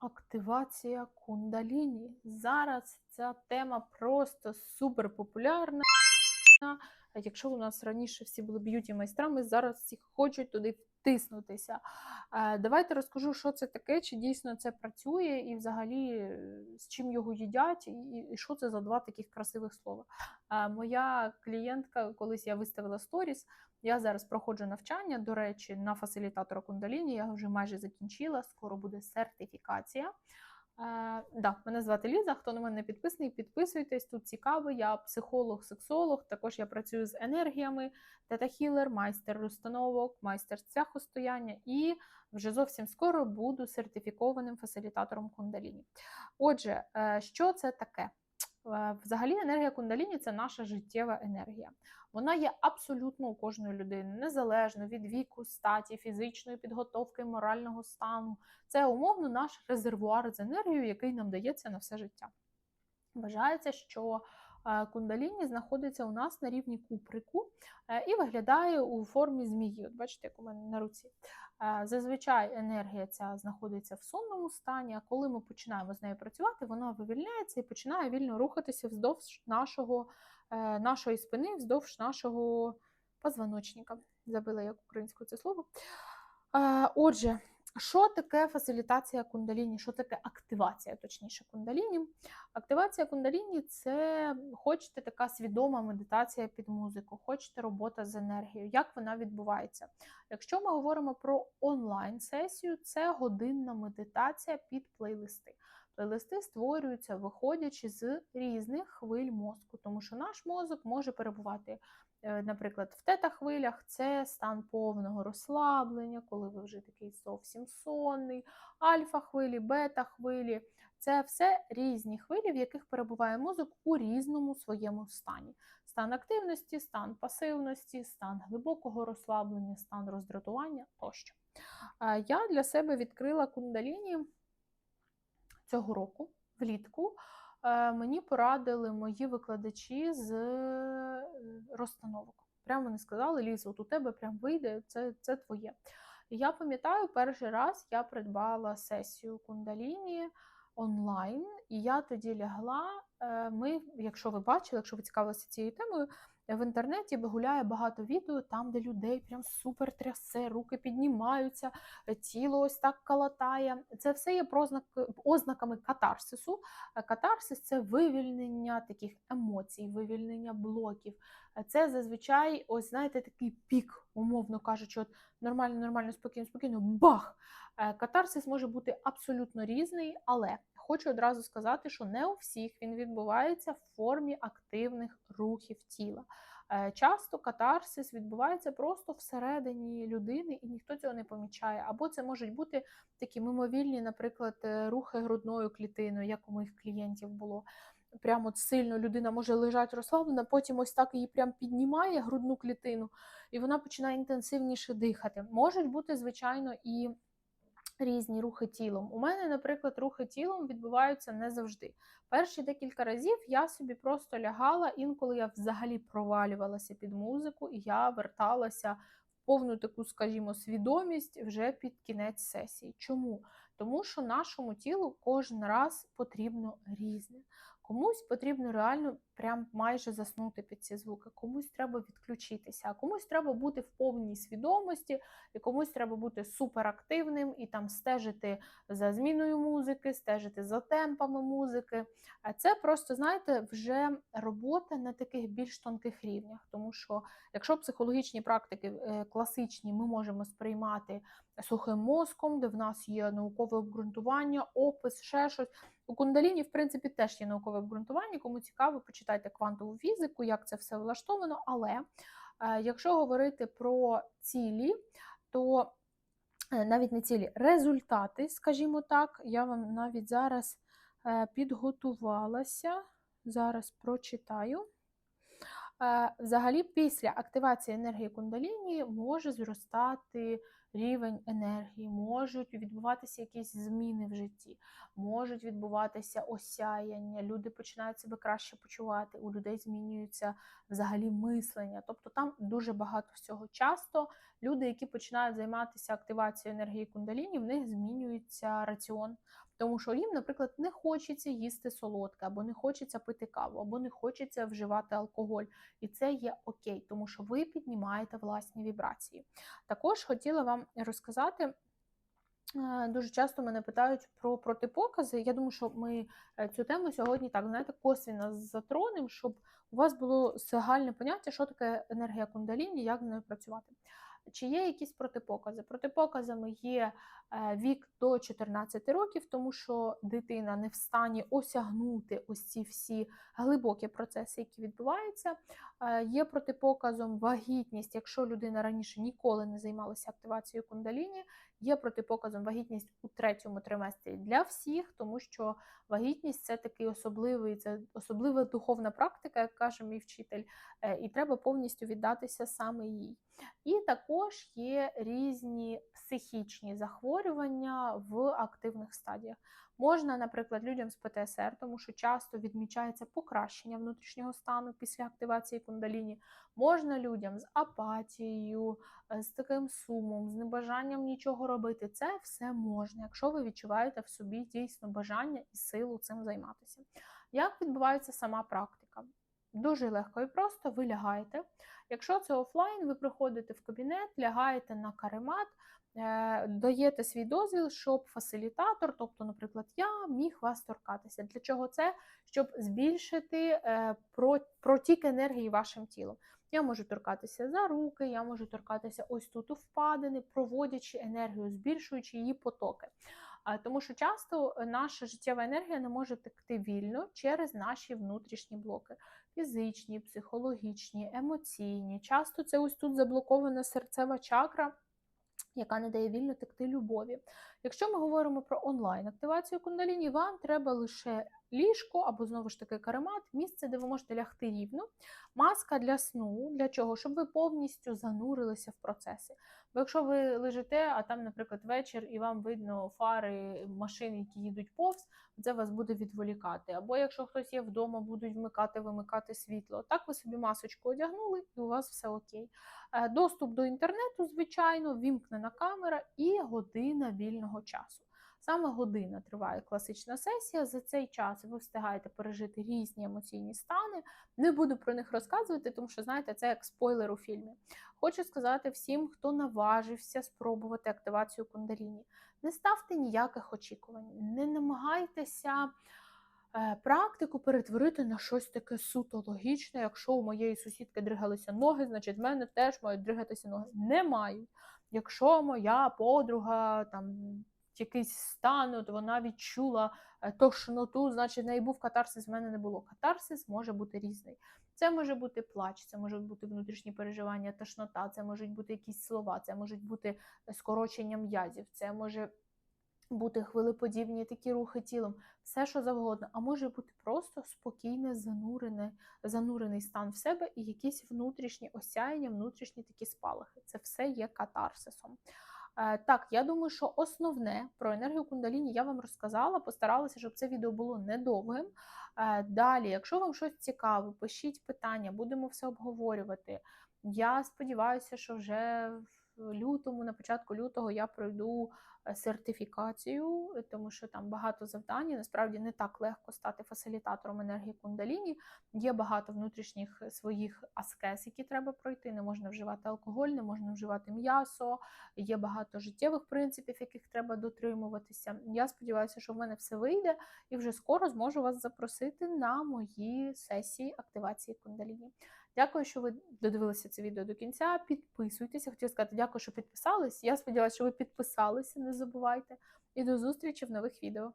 Активація кундаліні. Зараз ця тема просто супер популярна. Якщо у нас раніше всі були б'юті майстрами, зараз всі хочуть туди втиснутися. Е, Давайте розкажу, що це таке, чи дійсно це працює, і взагалі е, з чим його їдять, і, і що це за два таких красивих слова. Е, Моя клієнтка, колись я виставила сторіс. Я зараз проходжу навчання, до речі, на фасилітатора кундаліні. Я вже майже закінчила. Скоро буде сертифікація. Е, да, мене звати Ліза. Хто на мене не підписаний, підписуйтесь. Тут цікаво. Я психолог, сексолог. Також я працюю з енергіями, тета-хілер, майстер розстановок, майстер цвяхостояння і вже зовсім скоро буду сертифікованим фасилітатором кундаліні. Отже, е, що це таке? Е, Взагалі, енергія кундаліні це наша життєва енергія. Вона є абсолютно у кожної людини, незалежно від віку, статі, фізичної підготовки, морального стану. Це умовно наш резервуар з енергією, який нам дається на все життя. Вважається, що кундаліні знаходиться у нас на рівні куприку е, і виглядає у формі змії. От бачите, як у мене на руці. Е, Зазвичай енергія ця знаходиться в сонному стані, а коли ми починаємо з нею працювати, вона вивільняється і починає вільно рухатися вздовж нашого, е, нашої спини, вздовж нашого позвоночника. Забила як українською це слово. Отже, що таке фасилітація кундаліні? Що таке активація, точніше, кундаліні? Активація кундаліні це хочете така свідома медитація під музику, хочете робота з енергією. Як вона відбувається? Якщо ми говоримо про онлайн-сесію, це годинна медитація під плейлисти. Плейлисти створюються, виходячи з різних хвиль мозку, тому що наш мозок може перебувати, е, наприклад, в тета-хвилях це стан повного розслаблення, коли ви вже такий зовсім сонний, альфа-хвилі, бета-хвилі. Це все різні хвилі, в яких перебуває мозок у різному своєму стані. Стан активності, стан пасивності, стан глибокого розслаблення, стан роздратування тощо. Е, Я для себе відкрила кундаліні цього року, влітку. Е, Мені порадили мої викладачі з е, розстановок. Прямо вони сказали, Ліза, от у тебе прям вийде, це, це твоє. І я пам'ятаю, перший раз я придбала сесію кундаліні онлайн, і я тоді лягла. е, Ми, якщо ви бачили, якщо ви цікавилися цією темою, в інтернеті гуляє багато відео, там, де людей прям супер трясе, руки піднімаються, е, тіло ось так калатає. Це все є ознаками катарсису. Е, Катарсис це вивільнення таких емоцій, вивільнення блоків. Е, Це зазвичай, ось знаєте, такий пік, умовно кажучи, от нормально, нормально, спокійно, спокійно, бах! Е, Катарсис може бути абсолютно різний, але хочу одразу сказати, що не у всіх він відбувається в формі активних рухів тіла. Е, Часто катарсис відбувається просто всередині людини, і ніхто цього не помічає. Або це можуть бути такі мимовільні, наприклад, е, рухи грудною клітиною, як у моїх клієнтів було. Прямо от сильно людина може лежати розслаблена, потім ось так її прям піднімає грудну клітину, і вона починає інтенсивніше дихати. Можуть бути, звичайно, і різні рухи тілом. У мене, наприклад, рухи тілом відбуваються не завжди. Перші декілька разів я собі просто лягала, інколи я взагалі провалювалася під музику, і я верталася в повну таку, скажімо, свідомість вже під кінець сесії. Чому? Тому що нашому тілу кожен раз потрібно різне. Комусь потрібно реально прям майже заснути під ці звуки, комусь треба відключитися, а комусь треба бути в повній свідомості, і комусь треба бути суперактивним і там стежити за зміною музики, стежити за темпами музики. А це просто, знаєте, вже робота на таких більш тонких рівнях. Тому що якщо психологічні практики е, класичні ми можемо сприймати сухим мозком, де в нас є наукове обґрунтування, опис, ще щось. У кундаліні, в принципі, теж є наукове обґрунтування. Кому цікаво, почитайте квантову фізику, як це все влаштовано. Але е, якщо говорити про цілі, то е, навіть не цілі, результати, скажімо так, я вам навіть зараз е, підготувалася, зараз прочитаю. Е, Взагалі, після активації енергії кундаліні може зростати рівень енергії, можуть відбуватися якісь зміни в житті, можуть відбуватися осяяння, люди починають себе краще почувати, у людей змінюється взагалі мислення. Тобто там дуже багато всього. Часто люди, які починають займатися активацією енергії кундаліні, в них змінюється раціон. Тому що їм, наприклад, не хочеться їсти солодке, або не хочеться пити каву, або не хочеться вживати алкоголь. І це є окей, тому що ви піднімаєте власні вібрації. Також хотіла вам розказати. Е, Дуже часто мене питають про протипокази. Я думаю, що ми е, цю тему сьогодні так знаєте косвіно затронемо, щоб у вас було загальне поняття, що таке енергія кундаліні, як з нею працювати. Чи є якісь протипокази? Протипоказами є е, вік до 14 років, тому що дитина не в стані осягнути ось ці всі глибокі процеси, які відбуваються. Е, Є протипоказом вагітність, якщо людина раніше ніколи не займалася активацією кундаліні. Є протипоказом вагітність у третьому триместрі для всіх, тому що вагітність це такий особливий, це особлива духовна практика, як каже мій вчитель, е, і треба повністю віддатися саме їй. І також є різні психічні захворювання в активних стадіях. Можна, наприклад, людям з ПТСР, тому що часто відмічається покращення внутрішнього стану після активації кундаліні. Можна людям з апатією, е, з таким сумом, з небажанням нічого робити. Це все можна, якщо ви відчуваєте в собі дійсно бажання і силу цим займатися. Як відбувається сама практика? Дуже легко і просто ви лягаєте. Якщо це офлайн, ви приходите в кабінет, лягаєте на каремат, е, даєте свій дозвіл, щоб фасилітатор, тобто, наприклад, я міг вас торкатися. Для чого це? Щоб збільшити е, протік енергії вашим тілом. Я можу торкатися за руки, я можу торкатися ось тут у впадини, проводячи енергію, збільшуючи її потоки. Тому що часто наша життєва енергія не може текти вільно через наші внутрішні блоки фізичні, психологічні, емоційні. Часто це ось тут заблокована серцева чакра, яка не дає вільно текти любові. Якщо ми говоримо про онлайн активацію кундаліні, вам треба лише ліжко або знову ж таки каремат, місце, де ви можете лягти рівно, маска для сну. Для чого? Щоб ви повністю занурилися в процеси. Бо якщо ви лежите, а там, наприклад, вечір, і вам видно фари машин, які їдуть повз, це вас буде відволікати. Або якщо хтось є вдома, будуть вмикати, вимикати світло. Так ви собі масочку одягнули, і у вас все окей. Е, Доступ до інтернету, звичайно, вімкнена камера і година вільного часу. Саме година триває класична сесія. За цей час ви встигаєте пережити різні емоційні стани. Не буду про них розказувати, тому що знаєте, це як спойлер у фільмі. Хочу сказати всім, хто наважився спробувати активацію кундаліні. Не ставте ніяких очікувань, не намагайтеся е, практику перетворити на щось таке суто логічне. Якщо у моєї сусідки дригалися ноги, значить в мене теж мають дригатися ноги. Не мають. Якщо моя подруга там якийсь стан, от вона відчула е, тошноту, значить в неї був катарсис, в мене не було. Катарсис може бути різний. Це може бути плач, це можуть бути внутрішні переживання, тошнота, це можуть бути якісь слова, це можуть бути скорочення м'язів, це може бути хвилеподібні такі рухи тілом, все що завгодно, а може бути просто спокійне, занурене, занурений стан в себе і якісь внутрішні осяяння, внутрішні такі спалахи. Це все є катарсисом. Е, Так, я думаю, що основне про енергію кундаліні я вам розказала, постаралася, щоб це відео було недовгим. Е, Далі, якщо вам щось цікаво, пишіть питання, будемо все обговорювати. Я сподіваюся, що вже в лютому, на початку лютого, я пройду е, сертифікацію, е, тому що там багато завдань. Насправді не так легко стати фасилітатором енергії кундаліні. Є багато внутрішніх своїх аскез, які треба пройти. Не можна вживати алкоголь, не можна вживати м'ясо. Є багато життєвих принципів, яких треба дотримуватися. Я сподіваюся, що в мене все вийде, і вже скоро зможу вас запросити на мої сесії активації кундаліні. Дякую, що ви додивилися це відео до кінця. Підписуйтеся. Хотіла сказати, дякую, що підписались. Я сподіваюся, що ви підписалися, не забувайте. І до зустрічі в нових відео.